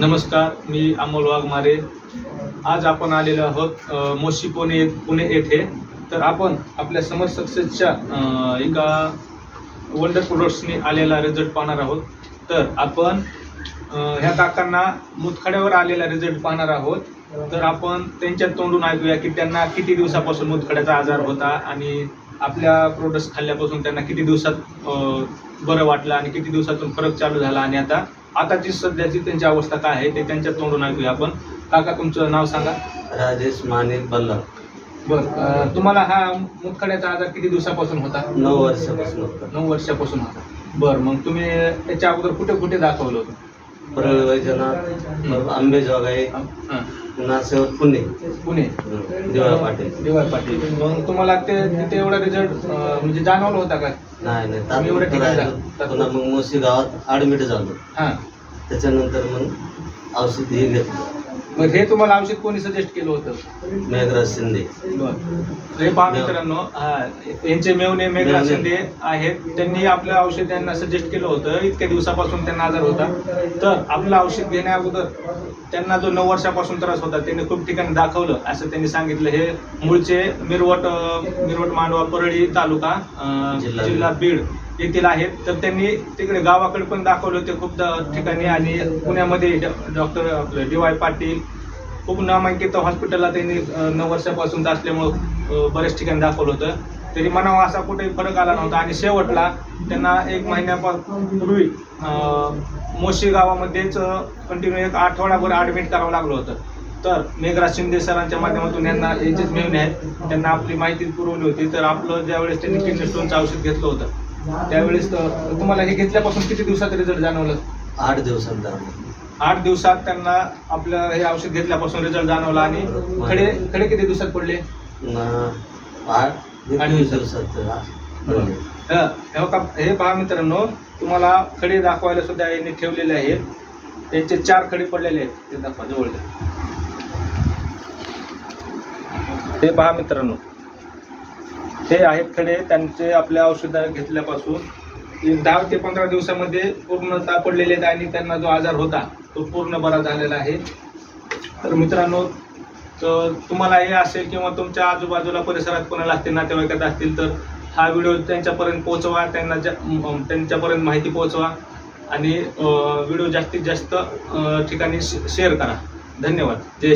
नमस्कार मी अमोल वाघमारे. आज आपण आलेलो आहोत मोशी पुणे पुणे येथे. तर आपण आपल्या समर सक्सेसच्या एका वंडर प्रोडक्ट्सने आलेला रिझल्ट पाहणार आहोत. तर आपण ह्या काकांना मुतखड्यावर आलेला रिझल्ट पाहणार आहोत. तर आपण त्यांच्या तोंडून ऐकूया की त्यांना किती दिवसापासून मुतखड्याचा आजार होता आणि आपल्या प्रोडक्ट्स खाल्ल्यापासून त्यांना किती दिवसात बरं वाटलं आणि किती दिवसातून फरक चालू झाला आणि आता आताची सध्याची त्यांची अवस्था काय आहे ते त्यांच्या तोंडून ऐकूया. आपण काका तुमचं नाव सांगा. राजेश माने बल्ला बरं तुम्हाला हा मुतखड्याचा आजार किती दिवसापासून होता? नऊ वर्षापासून होता. नऊ वर्षापासून होता. बरं मग तुम्ही त्याच्या अगोदर कुठे कुठे दाखवलं होतं? आंबेजोगाई. हां. नासेवर पुणे. पुणे. दिवाळ पाटील. देवाय पाटील. मग तुम्हाला ते तिथे एवढा रिझल्ट म्हणजे जाणवलं होता का? नाही नाही आम्ही राहिलो. जा- पुन्हा मग मोशी गावात ऍडमिट झालो. हां. त्याच्यानंतर मग औषध हे घेतलं. मग हे तुम्हाला औषध कोणी सजेस्ट केलं होतं? मेघराज शिंदे. हे पहा मित्रांनो हा यांचे मेवणे मेवणे. शिंदे आहेत. त्यांनी आपलं औषध त्यांना सजेस्ट केलं होतं. इतक्या दिवसापासून त्यांना आजार होता. तर आपलं औषध घेण्या अगोदर त्यांना जो नऊ वर्षापासून त्रास होता त्यांनी खूप ठिकाणी दाखवलं. असं त्यांनी सांगितलं. हे मूळचे मिरवट मिरवट मांडवा परळी तालुका जिल्हा बीड. येथील आहेत. तर त्यांनी तिकडे गावाकडे पण दाखवलं ते खूप ठिकाणी. आणि पुण्यामध्ये डॉक्टर आपलं डी वाय पाटील खूप नामांकित हॉस्पिटलला त्यांनी नऊ वर्षापासून असल्यामुळं बऱ्याच ठिकाणी दाखवलं होतं. तरी म्हणावा असा कुठेही फरक आला नव्हता. आणि शेवटला त्यांना एक महिन्यापूर्वी मोशी गावामध्येच कंटिन्यू एक आठवडाभर ॲडमिट करावं लागलं होतं. तर मेघराज शिंदे सरांच्या माध्यमातून यांना याचेच मेहने आहेत. त्यांना आपली माहिती पुरवली होती. तर आपलं ज्यावेळेस त्यांनी किडनी स्टोनचं औषध घेतलं होतं त्यावेळेस तुम्हाला हे घेतल्यापासून किती दिवसात रिझल्ट जाणवलं? आठ दिवसात आठ दिवसात त्यांना आपलं हे औषध घेतल्यापासून रिझल्ट जाणवला आणि खडे खडे किती दिवसात पडले? आठ दिवसात. हे. हे पहा मित्रांनो तुम्हाला खडे दाखवायला सुद्धा यांनी ठेवलेले आहेत. त्यांचे चार खडे पडलेले आहेत. ते दाखवा जवळ. हे पहा मित्रांनो हे आहेत खडे त्यांचे आपल्या औषध घेतल्यापासून दहा ते पंधरा दिवसामध्ये पूर्णतः पडलेले आहेत आणि त्यांना जो आजार होता तो पूर्ण बरा झालेला आहे. तर मित्रांनो तर तुम्हाला हे असेल किंवा तुमच्या आजूबाजूला परिसरात कोणाला असतील नातेवाईकात असतील तर हा व्हिडिओ त्यांच्यापर्यंत पोहोचवा त्यांना जा- त्यांच्यापर्यंत माहिती पोहोचवा आणि व्हिडिओ जास्तीत जास्त ठिकाणी शेअर करा. धन्यवाद. जय